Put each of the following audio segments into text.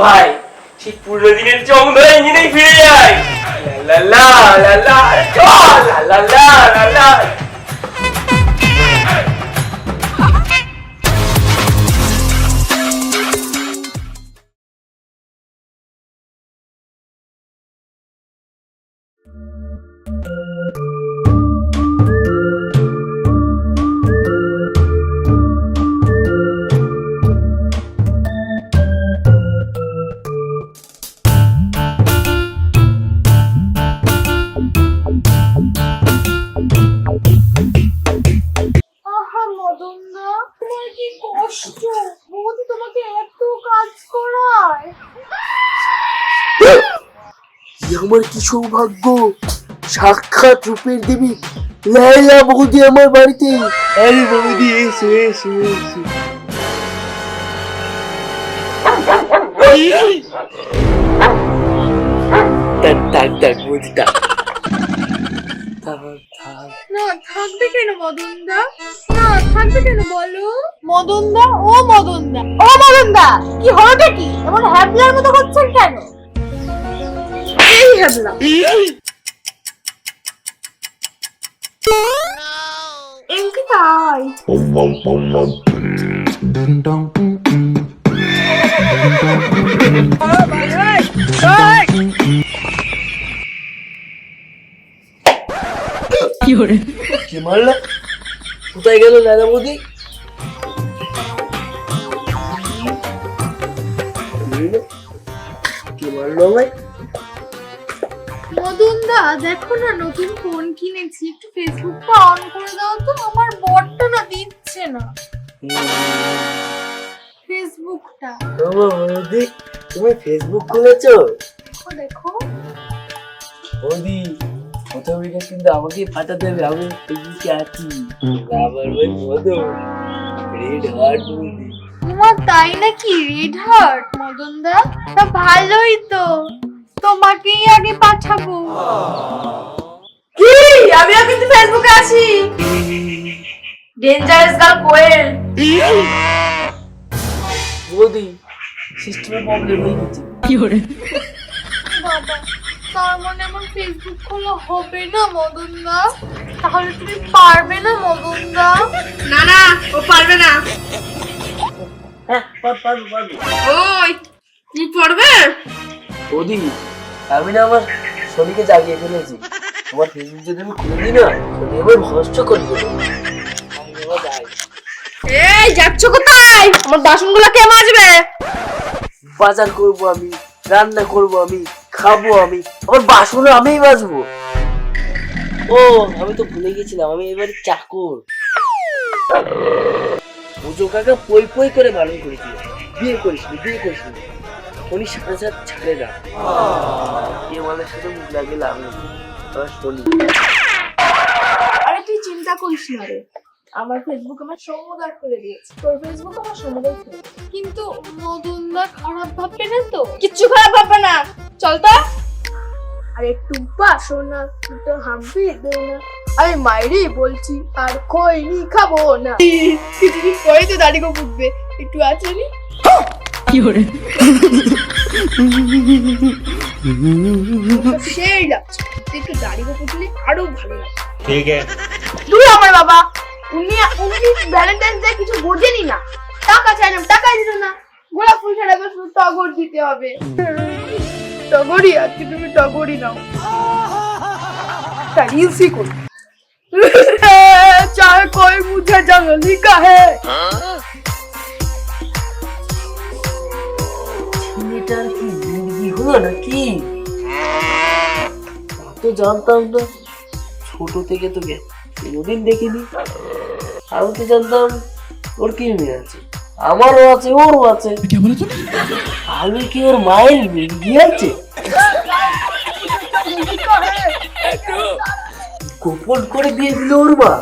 ভাই সেই পুরো দিনের চং ধরে ইঞ্জিনেই ফিরে যায় লা লা লা লা লা লা লা লা লা সৌভাগ্য সাক্ষাৎ রূপের দেবী লাইলা বৌদি আমার বাড়িতে। আরে বৌদি এসো এসো এসো। থাক থাক থাক বৌদি থাক। থাক থাক। না থাকবে কেন মদন দা না থাকবে কেন বলো? মদন দা ও মদন দা ও মদন দা কি হলোটা কি? এমন হ্যাবলার মতো করছেন কেন? হ্যাবলা এমকি তাই কি মারলো? কোথায় গেল লাইলা বৌদি? কি মারলো আমায় মদন দা দেখো না নতুন ফোন কিনেছি। একটু ফেসবুকটা অন করে দাও তো আমার বটটা না দিচ্ছে না। ফেসবুকটা ও বৌদি তুমি ফেসবুক খুলেছো? ও দেখো। বৌদি প্রথম উইকেট কিন্তু আমাকে পাঠাতে হবে আমি ফেসবুকে আছি। আবার ওই মধু রেড হার্ট বৌদি। তোমার তাই নাকি রেড হার্ট মদন দা? তা ভালোই তো। তোমাকেই আগে পাঠাবো। কি? আমিও কিন্তু ফেসবুকে আছি। Dangerous girl Koel. বৌদি সিস্টেমের প্রবলেম হয়ে গেছে। বাবা তার মানে আমার ফেসবুক খোলা হবে না মদন দা তাহলে তুমি পারবে না মদন দা না না ও পারবে না। হ্যাঁ পার- পারব পারব। ওই তুমি পারবে বৌদি আমি না আমার শনিকে জাগিয়ে ফেলেছি। তোমার ফেসবুক যদি আমি খুলে দিই না শনি আমার ভস্য করে দেবে। এই যাচ্ছ কোথায়? আমার বাসনগুলো কে মাজবে? বাজার করব আমি রান্না করব আমি খাব আমি আমার বাসনও আমিই বাজবো ও আমি তো ভুলে গেছিলাম আমি এবারে চাকর। পুজো কাকা পই পই করে পালন করেছিল। বিয়ে করিস বিয়ে করিস। উনি সাথে সাথে ছাড়ে না। মালের সাথে মুখ লাগে লাভ নেই। আমার শনি। আরে তুই চিন্তা করিস না রে। আমার ফেসবুক আমার সমুদার করে দিয়েছে। তোর ফেসবুক আমার সমুদার করে কিন্তু মদনদা খারাপ ভাববে না তো? কিচ্ছু খারাপ ভাববে না। চল তো। আরে টুম্পা সোনা তুই তো হামবি দে না। আরে মাইরি বলছি আর খইনি খাব না। কিছুদিন পরে তো দাড়ি গো একটু আছে নি। সেই লাগছে একটু দাড়ি গো ফুটলে আরো ভালো লাগছে ठीक है তুই আমার বাবা উনি উনি ভ্যালেন্টাইন্স ডে কিছু বোঝেনি না টাকা চাইলাম টাকাই দিল না গোলাপ ফুল ছাড়া এবার শুধু টগর দিতে হবে টগরই আজকে তুমি টগরই নাও তা রিলসই করি चाहे कोई मुझे जंगली कहे হলো নাকি? তা তো জানতাম না। ছোট থেকে তোকে কোনোদিন দেখিনি। আমি তো জানতাম ওর কি মেয়ে আছে আমারও আছে ওরও আছে। আমি কি ওর মায়ের মির্গি আছে? গোপন করে দিয়ে দিল ওর মা।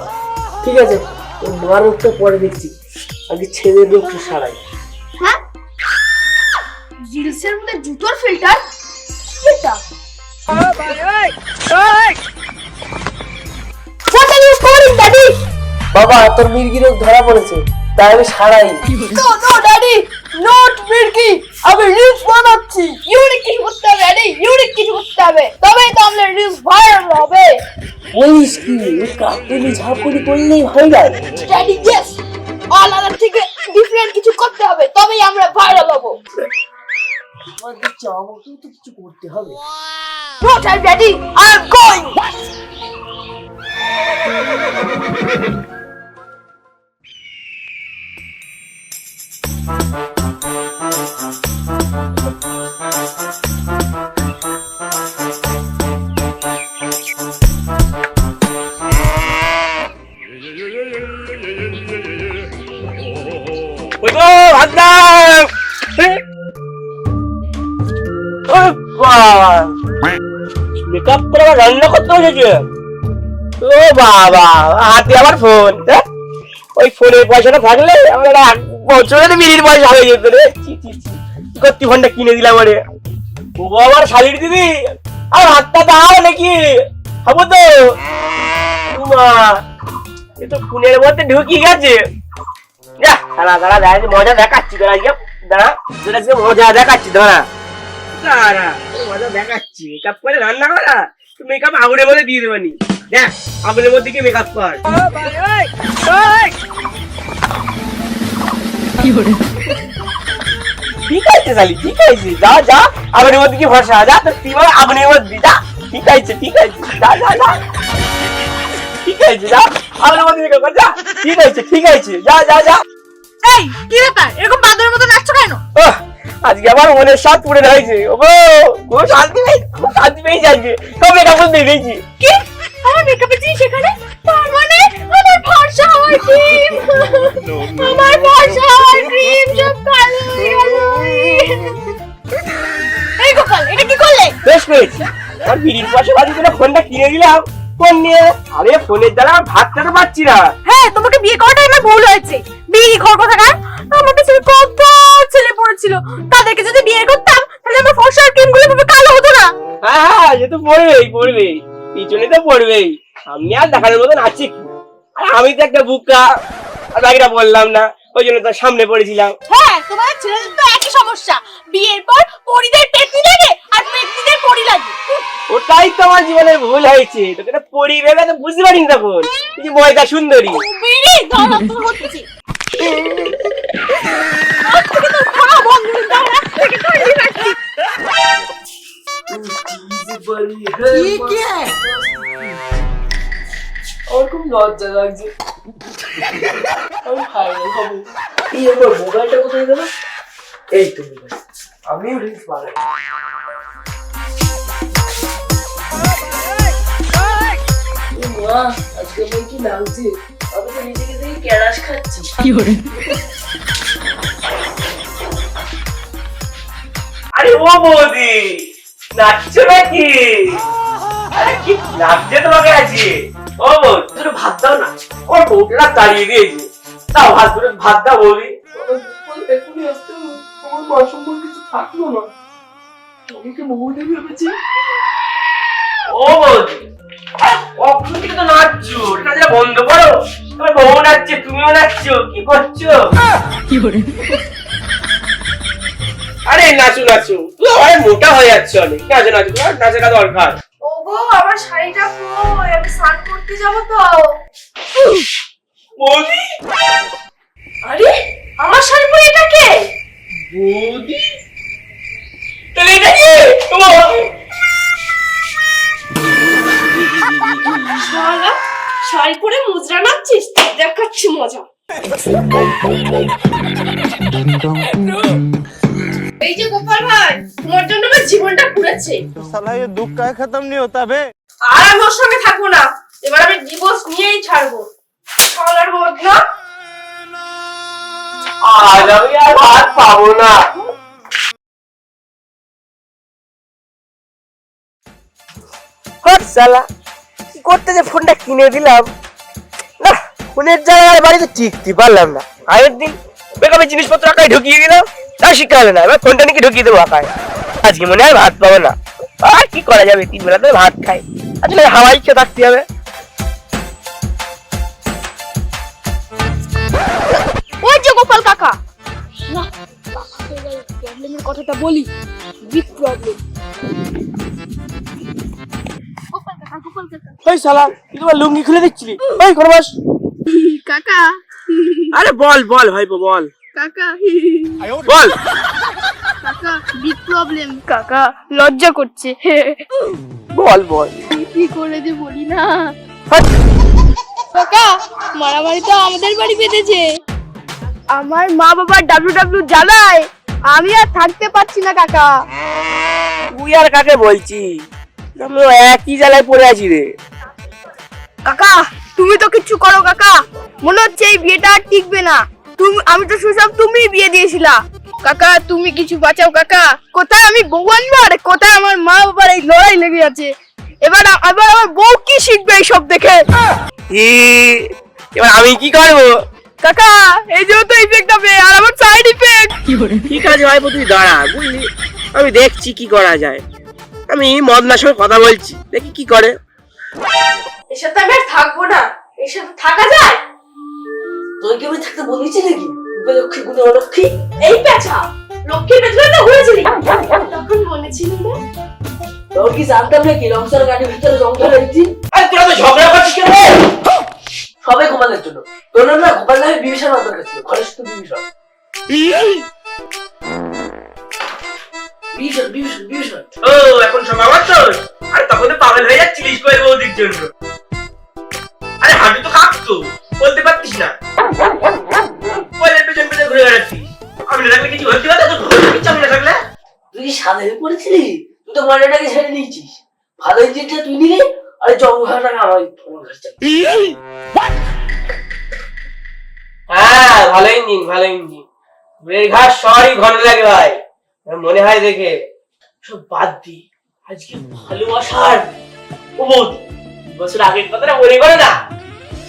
ঠিক আছে ওর মার রোগটা পরে দেখছি। আগে ছেলের রোগটা সারাই। রিলসের মধ্যে জুতোর ফিল্টার এটা? বাবা তোর মির্গি রোগ ধরা পড়েছে তাই আমি সারাই. নট মির্কি আমি রিলস বানাচ্ছি। ইউনিক কিছু করতে হবে আরে ইউনিক কিছু করতে হবে। তবেই তো আমাদের রিলস ভাইরাল হবে। বলিস কি কাকুলি করলেই হয়ে যায়। ড্যাডি আমাকেও তো কিছু করতে হবে no time daddy I am রান্না ও বাবা, হাতে আমার ফোন ওই ফোনের পয়সাটা থাকলে আমার এক বছরের বিড়ির পয়সা হয়ে যেত রে। কত্তি ফোনটা কিনে দিলাম ওরে। ও আমার শালির দিদি? আর হাতটা দাও নাকি? হব তো। এ তো ফোনের মধ্যে ঢুকি গেছে। দাঁড়া দাঁড়া দাঁড়া মজা দেখাচ্ছি, দাঁড়া দাঁড়া মজা দেখাচ্ছি, দাঁড়া। দাঁড়া, মজা দেখাচ্ছি রান্না করা। মেকআপ আগুনের মধ্যে দিয়ে দেবানি। দেখ আগুনের মধ্যে কি মেকআপ কর। ঠিক আছে শালি ঠিক আছে। যা যা আগুনের মধ্যে কি ভরসা। যা তোর তুই বল আগুনের মধ্যে যা। ঠিক আছে ঠিক আছে। যা যা যা। ঠিক আছে যা। আগুনের মধ্যে মেকআপ কর যা। ঠিক আছে ঠিক আছে। যা যা যা। এই কি ব্যাপার? এরকম বাদরের মতো নাচছো কেন? ওহ, আজকে আমার মনের স্বাদ পুড়ে রয়েছে। ও খুব শান্তি পেয়েছি খুব শান্তি পেয়েছি আজকে। সব মেকআপ দিয়েছি। কি? আমার মেকআপের জিনিস এখানে? তার মানে আমার হওয়ার ক্রিম আমার হওয়ার ক্রিম সব কালো হয়ে গেল। এই গোপাল এটা কি করলে? বেশ পেয়েছি আমার বিড়ির পয়সা বাজি করে ফোনটা কিনে দিলাম। ফোন নিয়ে আরে ফোনের দ্বারা ভাতটা তো পাচ্ছি না। হ্যাঁ তোমাকে বিয়ে করাটাই আমার ভুল হয়েছে। বিয়ে ঘর কোথাকার আমার পিছনে কত ছেলে পড়েছিল। যদি বিয়ে করতাম তাহলে আমার ফর্সা ক্রিমগুলো ভাবে কালো হতো না। হ্যাঁ হ্যাঁ সে তো পড়বেই পড়বেই। পিছনে তো পড়বেই। সামনে আর দেখানোর মতন আছে কি? আর আমি তো একটা বুকা আর বাকিটা বললাম না ওই জন্য তার সামনে পড়েছিলাম। হ্যাঁ তোমার ছেলেদের তো একই সমস্যা। বিয়ের পর পরিদের পেটনি লাগে আর পেটনিদের পরি লাগে। ওটাই তো আমার জীবনের ভুল হয়েছে। তোকে তো পরি ভেবে তো বুঝতে পারিনি তখন। যে ময়দা সুন্দরী। বিড়ি ধরা তোর হচ্ছে। আমার খুব লজ্জা লাগছে আমি ভাইরাল হব এই আমার এই তো মোবাইল আমিও রিলস কি লাগছে ক্যারাস খাচ্ছি। আরে ও বৌদি নাচছো নাকি? আরে কি লাগছে তোমাকে আজকে ও বৌদি ভাত দাও না। ওর বউটা তাড়িয়ে দিয়েছে। দাও ভাত করে ভাত দাও বৌদি। এখনই আসতে আমার মা সম্পর্কে কিছু থাকল না? ভেবেছি? ও বৌদি। কখন থেকে তো নাচছো নাচা বন্ধ করো। তোমার বউ নাচছে তুমিও নাচছো কি করছ? আরে নাচো নাচো। তুই অনেক মোটা হয়ে যাচ্ছে অনেক নাচো নাচো তোমার নাচাটা দরকার। ওগো আমার শাড়িটা কই? আমি স্নান করতে যাব তো। বৌদি? আরে আমার শাড়ি পরে এটা কে? বৌদি? তাহলে এটা কি? তোমার শালা শাড়ি পরে মুজরা নাচছিস দেখাচ্ছি মজা এই যে গোপাল ভাই তোমার জন্য আমার জীবনটা পুড়েছে साला ये दुख का खत्म नहीं होता बे আর আমি ওর সঙ্গে থাকবো না এবার আমি ডিভোর্স নিয়েই ছাড়বো শালার বদনা আজ আমি আর ভাত পাবো না হট সালা কি করতে যে ফোনটা কিনে দিলাম না ফোনের জায়গায় বাড়িতে টিকতে পারলাম না। আগের দিন বেকাবে জিনিসপত্র আকায় ঢুকিয়ে দিলাম তা শিক্ষা হলো না এবার ফোনটা নাকি ঢুকিয়ে দেবো আকায়। আজকে মনে হয় ভাত পাবো না। আর কি করা যাবে তিন বেলা ধরে ভাত খাই। আসলে হাওয়াই খেয়ে থাকতে হবে। ওই যে গোপাল কাকা। না প্রবলেমের কথাটা বলি। বিগ প্রবলেম ওই শালা তুই তোমার লুঙ্গি খুলে দিচ্ছিলি? ওই খরবাস কাকা। আরে বল বল ভাইপো বল। কাকা। বল। কাকা বিগ প্রবলেম কাকা লজ্জা করছে। বল বল। কি করে যে বলি না? কাকা মারামারি তো আমাদের বাড়ি বেঁধেছে। আমার মা বাবা ডাব্লিউ ডাব্লিউ জ্বালায়। আমি আর থাকতে পারছি না কাকা। তুই আর কাকে বলছি আমরা একই জ্বালায় পড়ে আছি রে। কাকা তুমি তো কিচ্ছু করো কাকা। মনে হচ্ছে এই বিয়েটা আর টিকবে না। তুমি আমি তো সুসব তুমি বিয়ে দিয়েছিলা। কাকা তুমি কিছু বাঁচাও কাকা। কোথায় আমি বউ আনব? আর কোথায় আমার মা বাবার এই লড়াই লেগে আছে? এবার এবার আমার বউ কি শিখবে এইসব দেখে? এবার আমি কি করব? কাকা এই জন্য তো ইফেক্ট হবে আর আমার সাইড ইফেক্ট ঠিক আছে ভাইপো তুই দাঁড়া বুঝলি? আমি দেখছি কি করা যায়। আমি মদনার সঙ্গে কথা বলছি। দেখি কি করে। এর সাথে আমি আর থাকব না। এর সাথে থাকা যায়? তোর কি আমি থাকতে বলেছি নাকি? উপলক্ষী গুণে অলক্ষী এই পেঁচা লক্ষ্মীর পেছনে তো হয়েছিলি তখন না? তোর কি জানতাম নাকি রংসার গাড়ির ভিতরে রংসার একদিন আরে তোরা তো ঝগড়া করছিস কেন? সবাই গোপালের জন্য। তোর না গোপাল নামে বিভীষণ দরকার ছিল ঘরে শুধু বিভীষণ। বিভীষণ ও এখন আমার তো। আরে তখন তো পাগল হয়ে যাচ্ছিলিস কয়েক বৌদির জন্য? আরে হাঁটু তো কাঁপতো। বলতে পারতিস না। বলে পেছন পেছন ঘুরে বেড়াচ্ছিস? আমি না থাকলে কিছু হতে ঘরে কিছু আমি না থাকলে? তুই কি সাদা হয়ে পড়েছিলি? তুই তো ছেড়ে নিয়েছিস ভালো ইঞ্জিনটা তুই নিলি? আর জঙ্গলটা আমার কাছে হ্যাঁ ভালো ইঞ্জিন ভালো ইঞ্জিন। ঘাস সবই ঘন লাগে ভাই। মনে হয় দেখে সব বাদ দি আজকে ভালোবাসার বছর আগের কথাটা মনে করে না।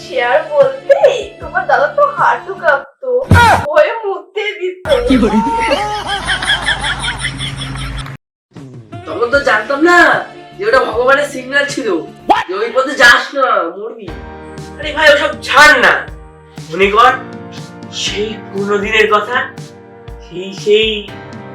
সে আর বলতে তোমার দাদা তো হাঁটু কাঁপতো ভয়ে মুতে দিত। তখন তো জানতাম না যে ওটা ভগবানের সিগন্যাল ছিল যে ওই পথে যাস না মরবি। আরে ভাই ওসব ছাড় না। মনে কর সেই পুরোনো দিনের কথা সেই সেই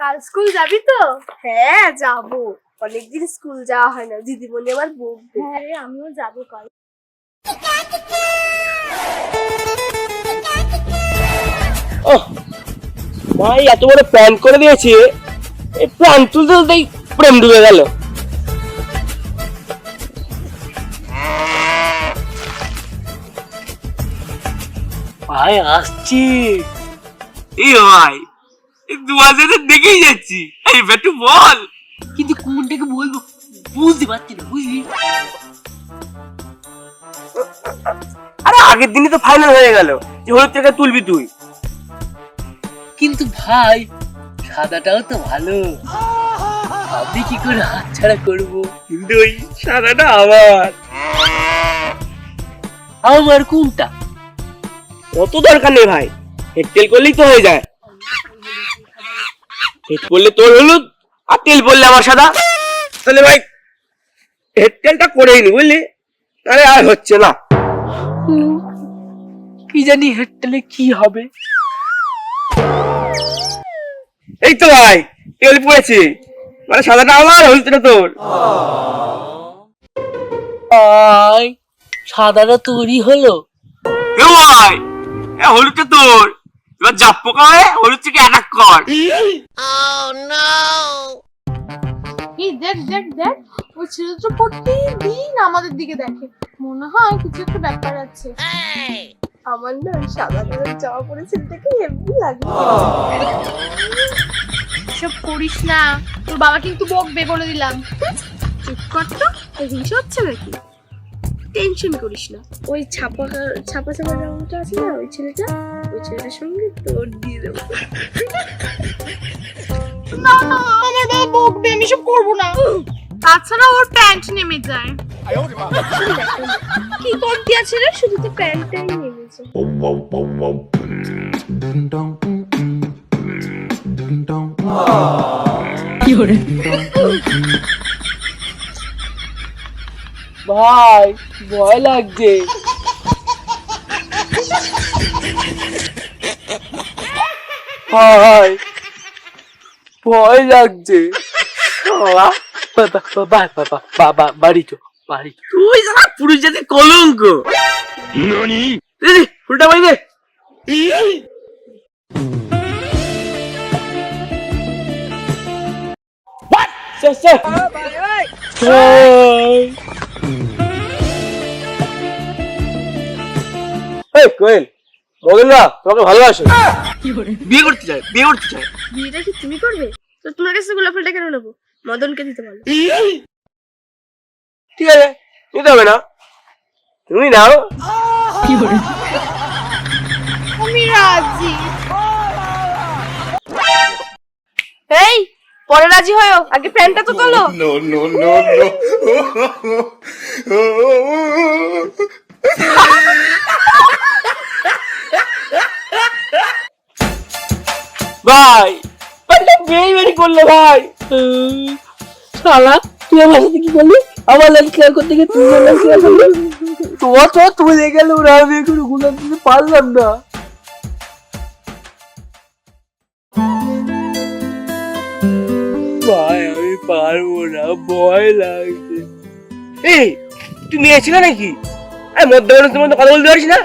কাল স্কুল যাবি তো? হ্যাঁ যাব। অনেকদিন স্কুল যাওয়া হয় না। দিদিমণি আমার বকবে। হ্যাঁ রে আমিও যাব কাল। ওহ, ভাই এত বড় প্ল্যান করে দিয়েছে। এই প্ল্যান তুলতে তুলতেই প্রেম ডুবে গেল। ভাই আসছি। এই ভাই দু দেখেই যাচ্ছি। এই একটু বল। কিন্তু কোনটাকে বলব? বুঝতে পারছি না বুঝলি? আরে আগের দিনই তো ফাইনাল হয়ে গেল। যে হলুদ থেকে তুলবি তুই। কিন্তু ভাই সাদাটাও তো ভালো। আমি কি করে হাত ছাড়া করব? কিন্তু ওই সাদাটা আমার। আমার কোনটা? অত দরকার নেই ভাই। হেড তেল করলেই তো হয়ে যায়। হেড করলে তোর হলুদ আর তেল পড়লে আমার সাদা। তাহলে ভাই হেড তেলটা করেই নি বুঝলি? আরে আর হচ্ছে না। কি জানি হেডটালে কি হবে। এই তো ভাই তেল পড়েছে। মানে সাদাটা আমার হলুদটা তোর। ভাই সাদাটা তৈরি হলো। এ ভাই এ হলুদটা তোর। এবার জাপ পোকা হয়ে হলুদ থেকে অ্যাটাক কর। এই দেখ দেখ দেখ ওই ছেলেটা প্রতিদিন আমাদের দিকে দেখে। মনে হয় কিছু একটা ব্যাপার আছে। আমার না ওই সাদা কালার জামা পরে ছেলেটাকে হেভি লাগে। সব করিস না। তোর বাবা কিন্তু বকবে বলে দিলাম। চুপ কর তো হিংসা হচ্ছে নাকি? টেনশন করিস না ওই ছাপা ছাপা ছাপা জামাটা আছে না ওই ছেলেটা ওই ছেলেটার সঙ্গে তোর দিয়ে দেবো না না আমার বাবা বকবে আমি সব করব না তাছাড়া ওর প্যান্ট নেমে যায় কি করতে আছে রে শুধু তো প্যান্টটাই. Ding dong. ভাই ভয় লাগছে। ভাই ভয় লাগছে। বাবা বাড়ি তো বাড়ি তুই যারা পুরুষ কলঙ্ক। ননি? ফুলটা বাই দে। স্যার স্যার এই কোয়েল মদন তোমাকে ভালোবাসে। বিয়ে করতে চায় বিয়ে করতে চায়। বিয়েটা কি তুমি করবে? তো তোমার কাছে গোলাপ ফুলটা কেন নেব? মদনকে দিতে পারো ঠিক আছে নিতে হবে না। তুমি নাও। আমি রাজি। এই পরে রাজি হয়ো আগে প্যান্টটা তো তোলো। no, no, no. ভাই করলে ভাই। শালা তুই আমার সাথে কি করলি? আমার লাইফ ক্লিয়ার করতে গিয়ে তুই আমার লাইফ ক্লিয়ার করলি? তোমার তো তুমি দেখে গেলে ওরা আমি এখন গুলাম দিতে পারলাম না। পারব না ভয় লাগছে। এই তুই মেয়ে ছিল নাকি? আরে মধ্যে তোমার কথা বলতে পারিস না?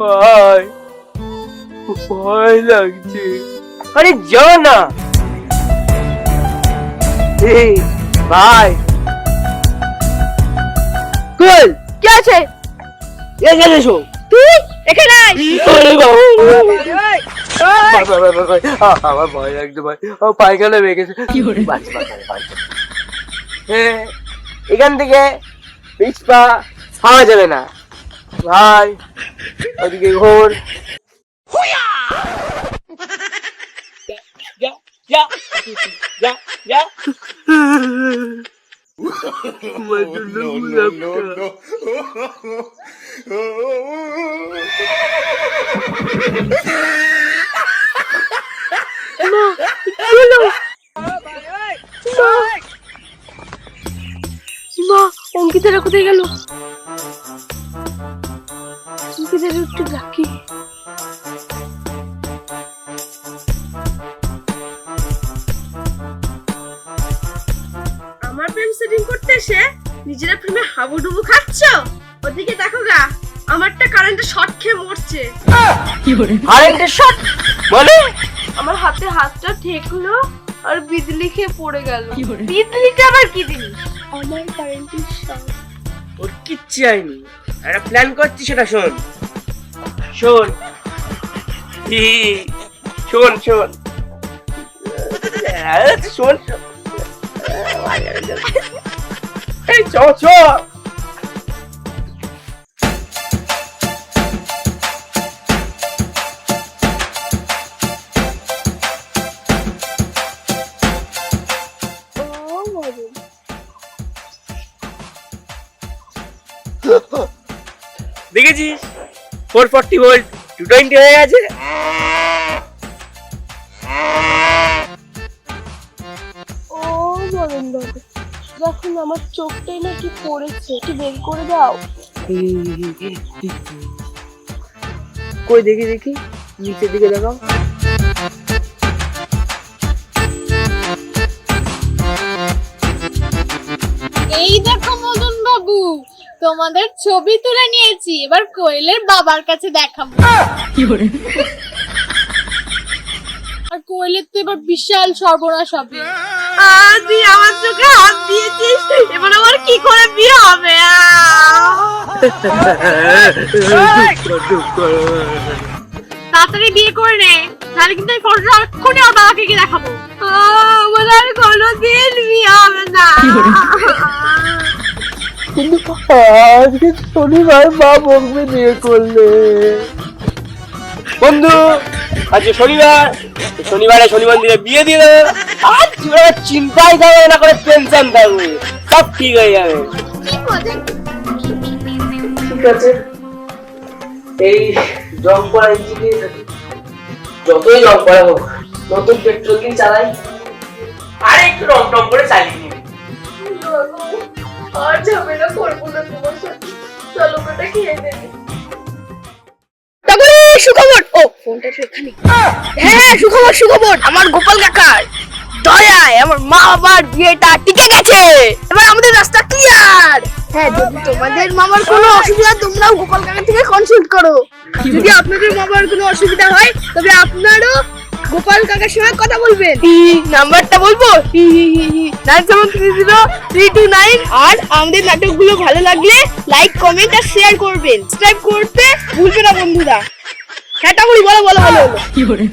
ভাই ভয় লাগছে। আরে যাও না। এই ভাই। কই? কি আছে? এখানে এসো। তুই? এখানে আয়। ভাই, ভাই, ভাই, ভাই, ভাই, আ- আমার ভয় লাগছে ভাই আমার পায়খানা বেয়ে গেছে বাঁচ, বাঁচ, বাঁচ, বাঁচ। হ্যাঁ, এখান থেকে পিছপা পাওয়া যাবে না। ভাই ওদিকে ঘোর। যা যা যা যা No, no, no, no. মা অঙ্কিতারা কোথায় গেল? অঙ্কিতারা একটু ডাকি। আমার প্রেম সেটিং করতে এসে নিজেরা প্রেমে হাবুডুবু খাচ্ছ? ওদিকে দেখো গা, আমারটা কারেন্টে শর্ট খেয়ে মরছে। কারেন্টের শট বলে। আমার হাতে হাতটা ঠেকলো আর বিজলি খেয়ে পড়ে গেল। বিজলিটা আবার কি জিনিস? আমার কারেন্টের শর্ট ওর কিচ্ছু হয়নি একটা প্ল্যান করছি সেটা শোন। শোন। হি, শোন শোন। শোন শোন। এই চ চ। Four forty volt two twenty হয়ে গেছে। ও বলেন বাবু দেখুন আমার চোখটাই নাকি পড়েছে একটু বের করে দাও। কই দেখি দেখি নিচের দিকে দেখাও। তোমাদের ছবি তুলে নিয়েছি এবার কোয়েলের বাবার কাছে দেখাবো। আর কোয়েলের তো এবার বিশাল সর্বনাশ হবে। আহ, তুই আমার চোখে হাত দিয়েছিস? এবার আমার কি করে বিয়ে হবে? তাড়াতাড়ি বিয়ে করে নে তাহলে কিন্তু এই ফটোটা এক্ষুনি আমার বাবাকে গিয়ে দেখাবো। আমার আর কোনোদিন বিয়ে হবে না। কিন্তু আজকে শনিবার মা বকবে বিয়ে করলে। বন্ধু আজকে শনিবার শনিবারে শনি মন্দিরে বিয়ে দিয়ে দেবে। আর জীবনে চিন্তাই থাকবে না করে টেনশন থাকবে। সব ঠিক হয়ে যাবে। ঠিক আছে। এই জং পড়া ইঞ্জিন যতই জং পড়া হোক নতুন পেট্রোল দিয়ে চালাই। আর একটু রং টং করে চালিয়ে। আর ঝামেলা করব না তোমার সাথে। চলো ওটা খেয়ে নেবে সুখবর। ও ফোনটা তো এখানে। হ্যাঁ হ্যাঁ সুখবর সুখবর। আমার গোপাল কাকার দয়ায় আমার মা বাবার বিয়েটা টিকে গেছে। এবার আমাদের রাস্তা ক্লিয়ার হ্যাঁ যদি তোমাদের মামার কোনো অসুবিধা তোমরাও গোপাল কাকা থেকে কনসাল্ট করো। যদি আপনাদের মামার কোনো অসুবিধা হয় তবে আপনারও গোপাল কাকার সঙ্গে কথা বলবেন? নাম্বারটা বলব? Nine seven three zero three two nine আর আমাদের নাটকগুলো ভালো লাগলে লাইক কমেন্ট আর শেয়ার করবেন। সাবস্ক্রাইব করতে ভুলবে না বন্ধুরা। হ্যাঁ বলি বলো বলো বলো। বলো?